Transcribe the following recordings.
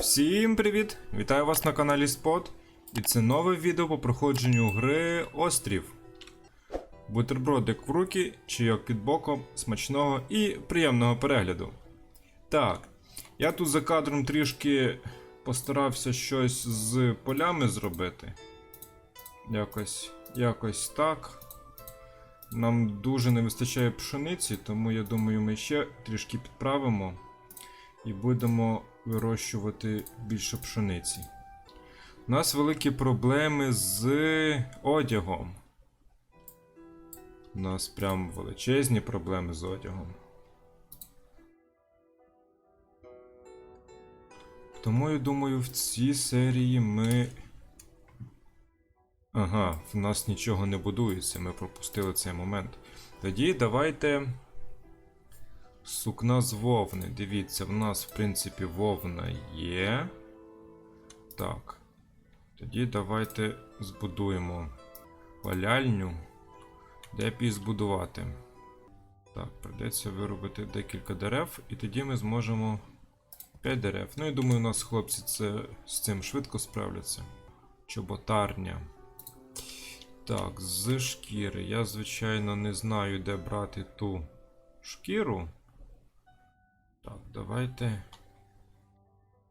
Всім привіт! Вітаю вас на каналі Спот. І це нове відео по проходженню гри Острів. Бутербродик в руки, чайок під боком, смачного і приємного перегляду. Так, я тут за кадром трішки постарався щось з полями зробити. Якось, якось так. Нам дуже не вистачає пшениці, тому я думаю, ми ще трішки підправимо і будемо вирощувати більше пшениці. У нас великі проблеми з одягом. У нас прям величезні проблеми з одягом. Тому я думаю, в цій серії ми. Ага, в нас нічого не будується, ми пропустили цей момент. Тоді давайте. Сукна з вовни. Дивіться, в нас, в принципі, вовна є. Так. Тоді давайте збудуємо валяльню. Де б її збудувати? Так, придеться виробити декілька дерев, і тоді ми зможемо 5 дерев. Ну і думаю, у нас хлопці це, з цим швидко справляться. Чоботарня. Так, з шкіри. Я, звичайно, не знаю, де брати ту шкіру. Так, давайте.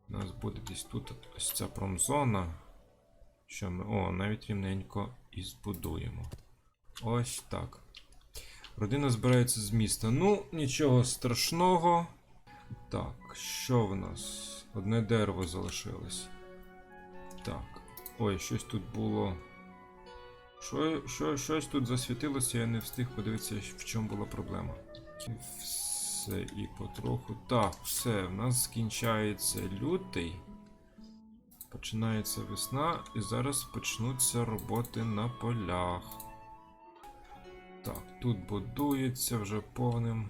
У нас буде десь тут ось ця промзона. Що ми. О, навіть рівненько і збудуємо. Ось так. Родина збирається з міста. Ну, нічого страшного. Так, що в нас? Одне дерево залишилось. Так. Ой, щось тут було. Що, що, щось тут засвітилося, я не встиг подивитися, в чому була проблема. Все і потроху. Так, все, в нас скінчається лютий. Починається весна, і зараз почнуться роботи на полях. Так, тут будується вже повним.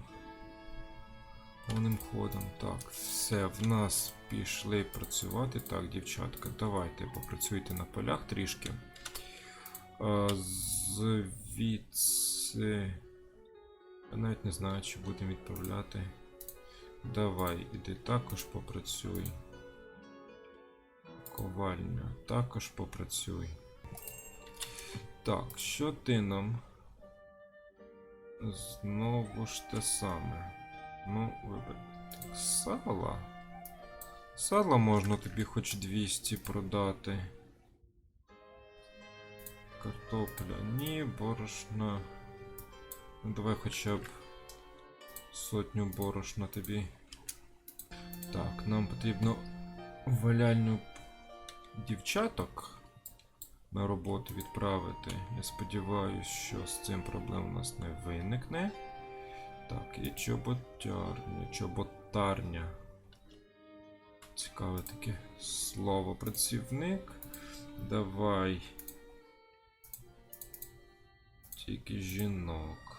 Повним ходом. Так, все, в нас пішли працювати. Так, дівчатка, давайте попрацюйте на полях трішки. Звідси. Я навіть не знаю, чи будемо відправляти. Давай, іди також попрацюй. Ковальня, також попрацюй. Так, що ти нам? Знову ж те саме. Ну. Так, сало. Сало можна тобі хоч 200 продати. Картопля. Ні, борошна. Ну, давай хоча б сотню борошна тобі. Так, нам потрібно валяльну дівчаток на роботу відправити. Я сподіваюся, що з цим проблем у нас не виникне. Так, і чоботярня, чоботарня. Цікаве таке слово працівник. Давай. Тільки жінок.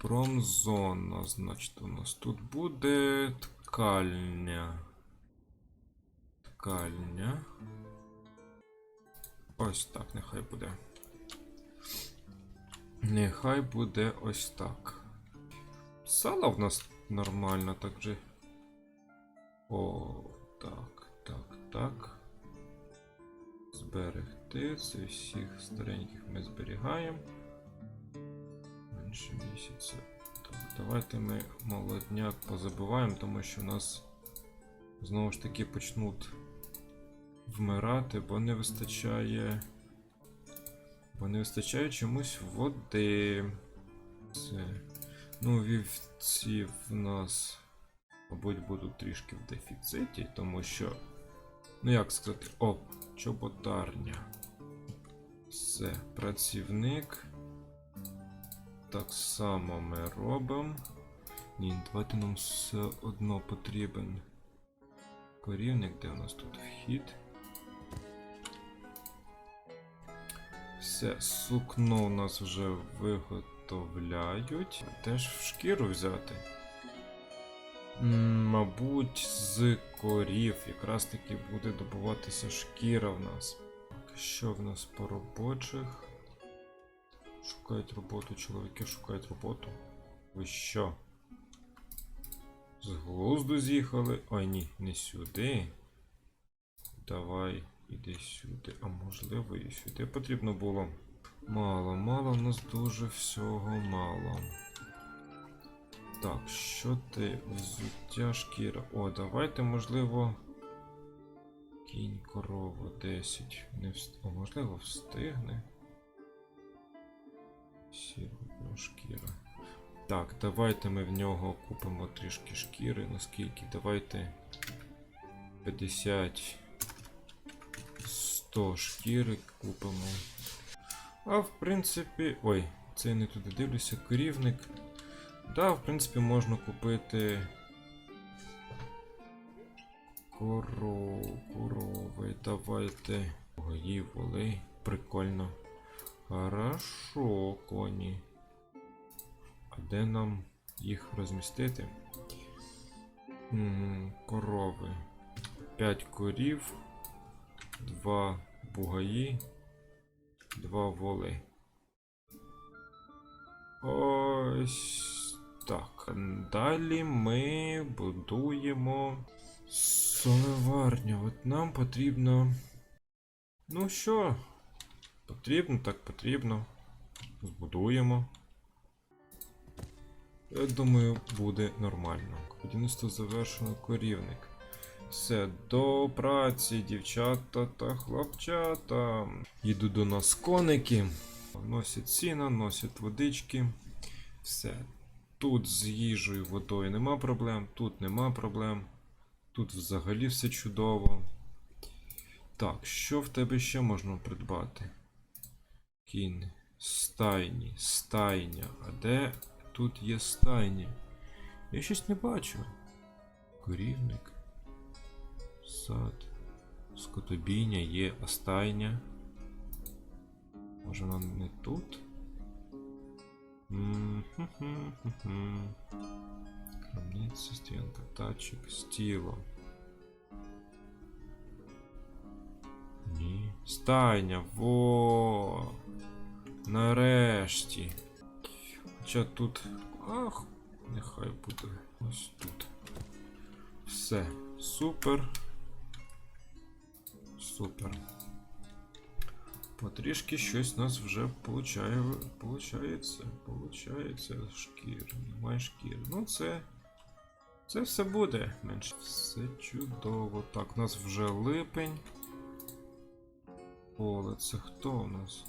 Промзона, значить, у нас тут буде ткальня. Ткальня. Ось так, нехай буде. Нехай буде ось так. Сало в нас нормально так же. О, так, так, так. Зберегти. Це всіх стареньких ми зберігаємо. Менше місяця. Так, давайте ми молодняк позабиваємо, тому що у нас знову ж таки почнуть вмирати, бо не вистачає. Бо не вистачає чомусь води. Це. Ну, вівці в нас, мабуть, будуть трішки в дефіциті, тому що. Ну як сказати, о, чоботарня. Все, працівник. Так само ми робимо. Ні, давайте нам все одно потрібен корівник, де у нас тут вхід. Все, сукно у нас вже виготовляють. Теж в шкіру взяти. Мабуть, з корів якраз таки буде добуватися шкіра в нас. Що в нас по робочих? Шукають роботу, чоловіки шукають роботу. Ви що? З глузду з'їхали? Ой ні, не сюди. давай, іди сюди. А можливо, і сюди потрібно було. Мало, мало, в нас дуже всього мало. Так, що ти? Взуття шкіра. О, давайте, можливо. Кінь корова 10. Не вст... О, можливо, встигне. Сіра шкіра. Так, давайте ми в нього купимо трішки шкіри. Наскільки? Давайте 50 100 шкіри купимо. А в принципі. Ой, це не туди дивлюся, корівник. Да, в принципі, можна купити. Коров, корови, давайте. Гої, воли. Прикольно. Хорошо, коні. А де нам їх розмістити? М, Корови. 5 корів, 2 бугаї, 2 воли. Ось так. Далі ми будуємо соливарню. От нам потрібно. Ну що? Потрібно, так потрібно. Збудуємо. Я думаю, буде нормально. Будівництво завершено корівник. Все, до праці, дівчата та хлопчата. Їдуть до нас коники. Носять сіна, носять водички. Все. Тут з їжею, водою нема проблем, тут нема проблем. Тут взагалі все чудово. Так, що в тебе ще можна придбати? Кін. Стайні, стайня. А де тут є стайні? Я щось не бачу. Корівник. Сад. Скотобійня є, а стайня. Може вона не тут? Крамниця, стоянка тачок, стіло. Ні. Стайня, во. Нарешті. Хоча тут. Ах, нехай буде ось тут. Все. Супер. Супер. Потрішки щось у нас вже получає, получається. Получається шкір. Немає шкір. Ну це. Це все буде. Менше. Все чудово. Так, у нас вже липень. Поле, це хто у нас?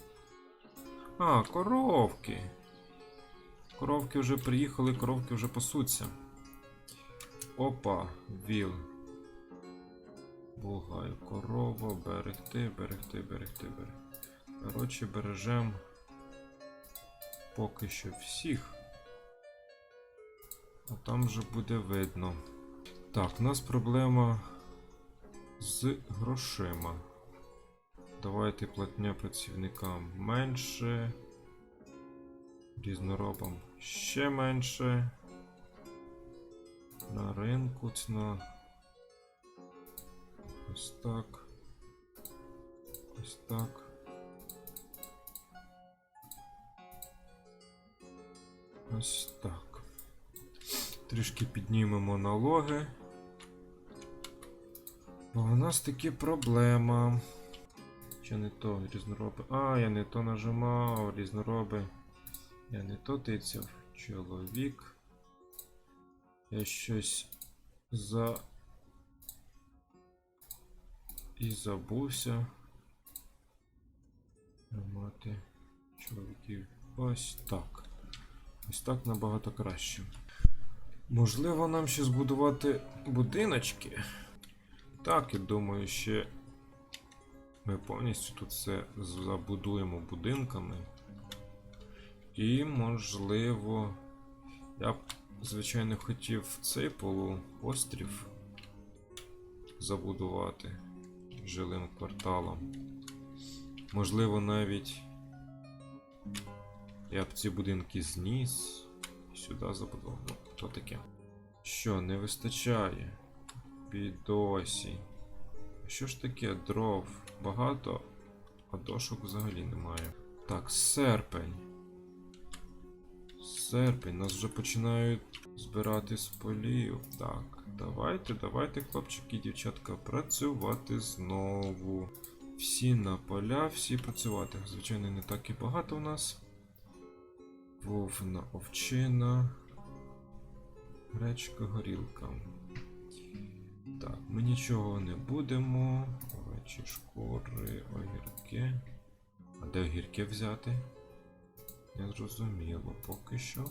А, коровки. Коровки вже приїхали, коровки вже пасуться. Опа, віл. Бугай, корова, берегти, берегти, берегти, берегти. Коротше, бережем поки що всіх. А там вже буде видно. Так, у нас проблема з грошима. Давайте платня працівникам менше. Різноробам ще менше. На ринку ціна. Ось так. Ось так. Ось так. Трішки піднімемо налоги. Бо у нас таки проблема. Чи не то різнороби. А, я не то нажимав, різнороби. Я не то тицяв. Чоловік. Я щось за. І забувся. Мати чоловіків. Ось так. Ось так набагато краще. Можливо, нам ще збудувати будиночки. Так, я думаю, ще ми повністю тут все забудуємо будинками. І, можливо, я б, звичайно, хотів цей полуострів забудувати жилим кварталом. Можливо, навіть я б ці будинки зніс сюди забудував. Ну, то таке. Що, не вистачає? Підосі. Що ж таке дров? Багато, а дошок взагалі немає. Так, серпень. серпень, нас вже починають збирати з полів. Так, давайте, давайте, хлопчики і дівчатка, працювати знову. Всі на поля, всі працювати. Звичайно, не так і багато у нас. Вовна, овчина. Гречка, горілка. Так, ми нічого не будемо. Овечі шкури, огірки. А де огірки взяти? Не зрозуміло поки що.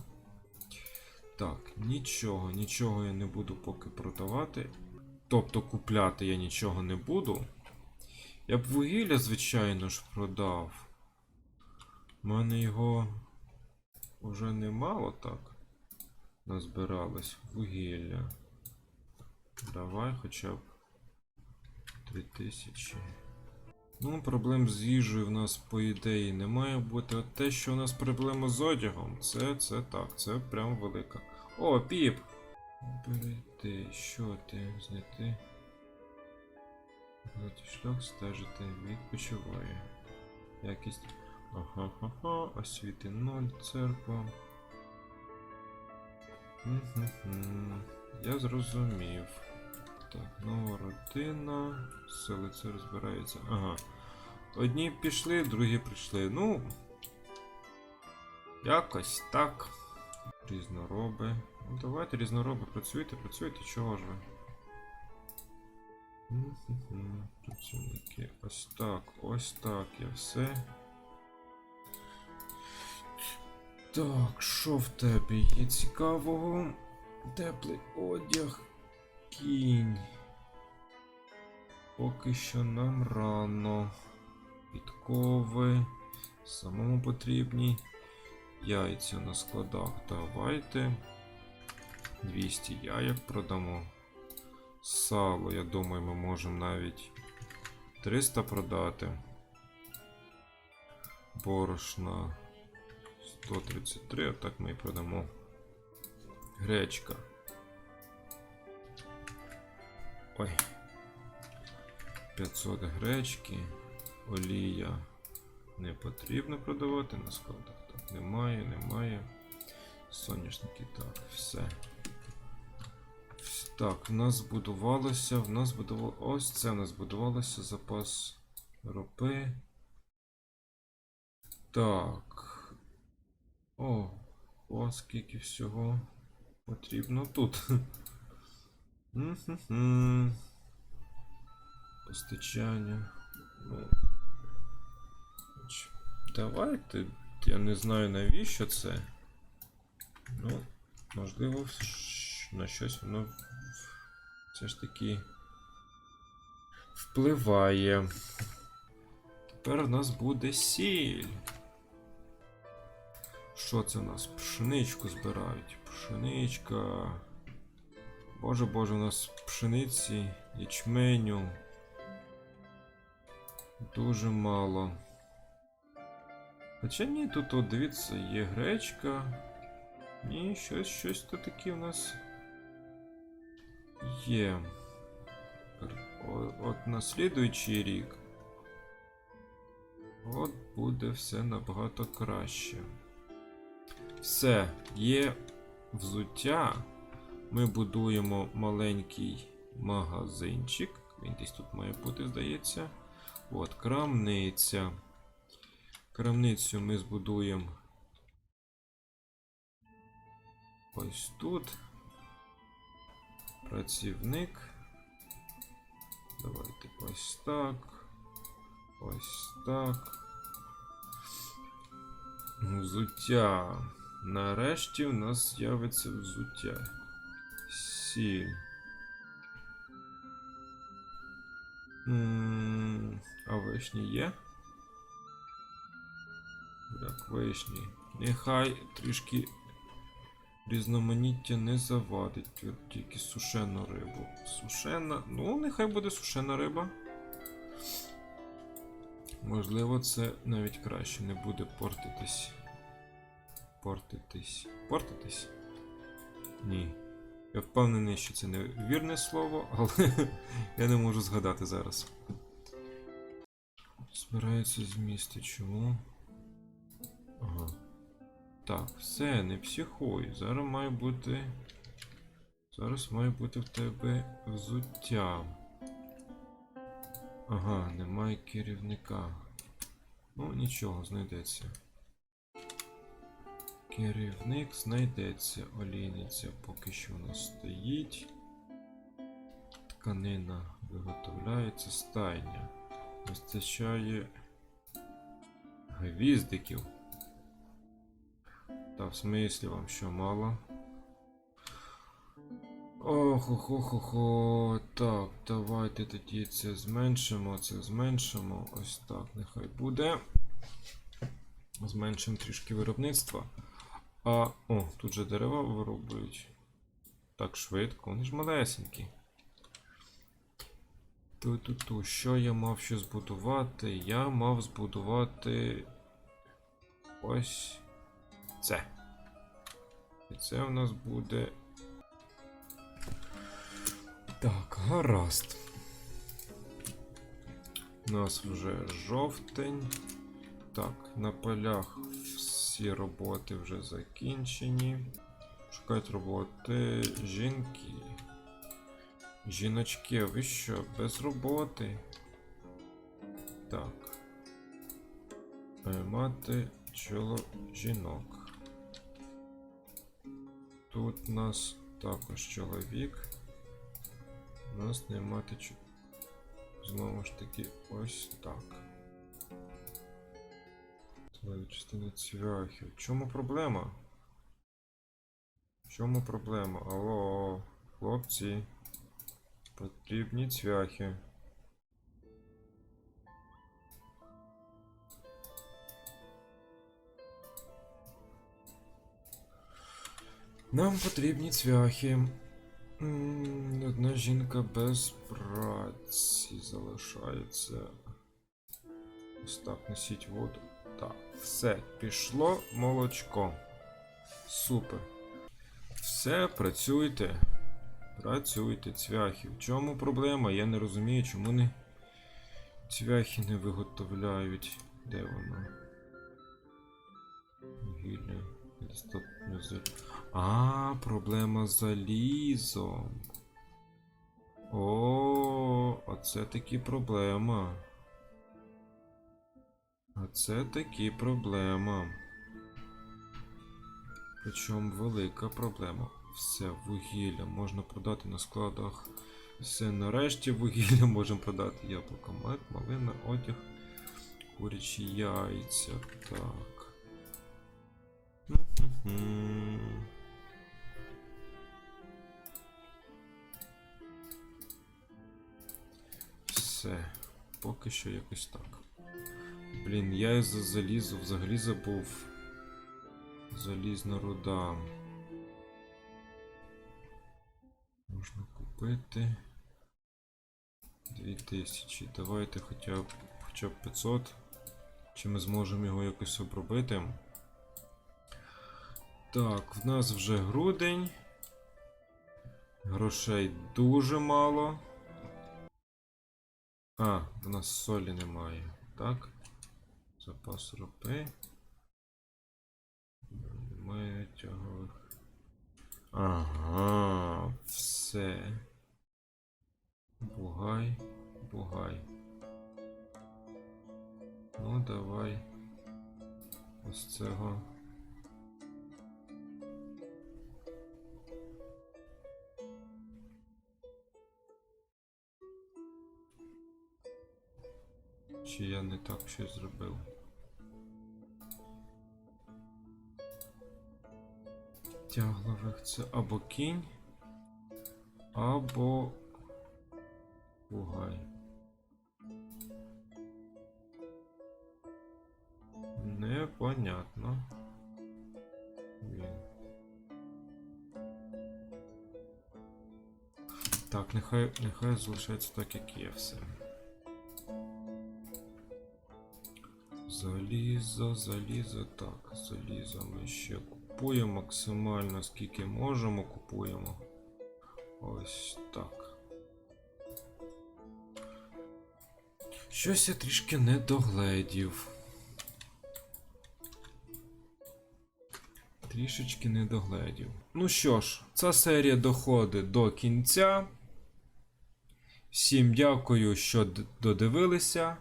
Так, нічого, нічого я не буду поки продавати. Тобто купляти я нічого не буду. Я б вугілля, звичайно ж, продав. У мене його вже немало так. Назбиралось вугілля. Давай хоча б 3000. Ну, проблем з їжею в нас, по ідеї, не має бути. От те, що у нас проблема з одягом, це, це так, це прям велика. О, піп! Перейти, що ти? Зняти шлях, стежити, відпочиває. Якість. Ага, ага, освіти 0, церква. Мгм. Я зрозумів. Так, нова родина. Селиться розбирається. Ага. Одні пішли, другі прийшли. Ну. Якось так. Різнороби. Ну давайте різнороби, працюйте, працюйте, чого ж ви? Працівники. Ось так, ось так, я все. Так, що в тебе є цікавого? Теплий одяг, кінь. Поки що нам рано. Підкови. Самому потрібні. Яйця на складах. Давайте. 200 яєк продамо. Сало, я думаю, ми можемо навіть 300 продати. Борошна 133, а так ми і продамо. Гречка. Ой. 500 гречки. Олія не потрібно продавати на складах. Так, немає, немає. Соняшники, так, все. Так, в нас збудувалося, в нас будувало. Ось це в нас будувалося запас ропи. Так. О, о, скільки всього потрібно тут. Мгм. Постачання. Ну. Давайте. Я не знаю навіщо це. Ну, можливо, на щось воно все ж таки впливає. Тепер у нас буде сіль. Що це у нас? Пшеничку збирають. Пшеничка. Боже боже, у нас пшениці, ячменю. Дуже мало. Хоча ні, тут от дивіться, є гречка. Ні, щось, щось тут таке у нас є. От на слідуючий рік. От буде все набагато краще. Все, є взуття. Ми будуємо маленький магазинчик. Він десь тут має бути, здається. От, крамниця. Крамницю ми збудуємо ось тут. Працівник. Давайте ось так. Ось так. Взуття. Нарешті у нас з'явиться взуття. Сіль. М, А вишні є? Так, вишні. Нехай трішки різноманіття не завадить. От тільки сушену рибу. Сушена. Ну, нехай буде сушена риба. Можливо, це навіть краще не буде портитись. Портитись. Портитись? Ні. Я впевнений, що це не вірне слово, але я не можу згадати зараз. Збирається з міста. Чому? Ага. Так, все, не психуй. Зараз має бути. Зараз має бути в тебе взуття. Ага, немає керівника. Ну, нічого, знайдеться. Керівник знайдеться. Олійниця поки що у нас стоїть. Тканина виготовляється стайня. Вистачає гвіздиків. Та в смислі вам що мало? Ох, ох, ох, ох, ох. Так, давайте тоді це зменшимо, це зменшимо. Ось так, нехай буде. Зменшимо трішки виробництва. А, о, тут же дерева вироблюють. Так швидко, вони ж малесенькі. Ту-ту-ту, що я мав ще збудувати? Я мав збудувати ось це. І це у нас буде. Так, гаразд. У нас вже жовтень. Так, на полях всі роботи вже закінчені. Шукають роботи жінки. Жіночки, ви що, без роботи? Так. Е, Мати чоло жінок. Тут у нас також чоловік. У нас не мати чо... Знову ж таки, ось так. Це частина цвяхи. В чому проблема? В чому проблема? Алло, хлопці. Потрібні цвяхи. Нам потрібні цвяхи. Одна жінка без праці залишається. Ось так, несіть воду. Так, все, пішло молочко. Супер. Все, працюйте. Працюйте, цвяхи. В чому проблема? Я не розумію, чому не цвяхи не виготовляють. Де воно? Вугілля. А, проблема з залізом. О, оце таки проблема. А це таки проблема. Причому велика проблема. Все, вугілля можна продати на складах. Все, нарешті вугілля можемо продати. Яблуко, мед, малина, одяг, курячі яйця. Так. Все, поки що якось так. Блін, я за залізу взагалі забув. Залізна руда. Можна купити. 2000. Давайте хоча б хоча б 500. Чи ми зможемо його якось обробити? Так, в нас вже грудень. Грошей дуже мало. А, в нас солі немає. Так. Запас ропи. Немає тягових. Ага, все. Бугай, бугай. Ну, давай. Ось цього. Чи я не так щось зробив? Тяглових це або кінь, або Бугай. Непонятно. Блін. Так, нехай, нехай залишається так, як є все. Залізо, залізо, так, залізо ми ще купуємо максимально скільки можемо, купуємо. Ось так. Щось я трішки не догледів. Трішечки не догледів. Ну що ж, ця серія доходить до кінця. Всім дякую, що додивилися.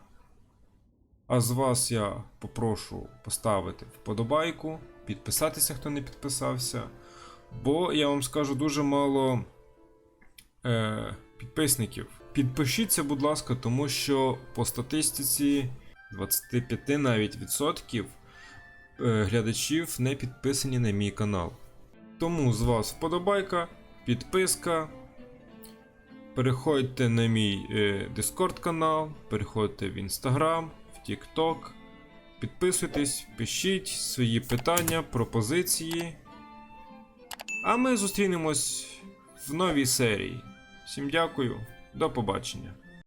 А з вас я попрошу поставити вподобайку, підписатися, хто не підписався. Бо я вам скажу дуже мало е, підписників. Підпишіться, будь ласка, тому що по статистиці 25 навіть відсотків е, глядачів не підписані на мій канал. Тому з вас вподобайка, підписка. Переходьте на мій е, Discord канал, переходьте в Instagram, TikTok. Підписуйтесь, пишіть свої питання, пропозиції. А ми зустрінемось в новій серії. Всім дякую, до побачення.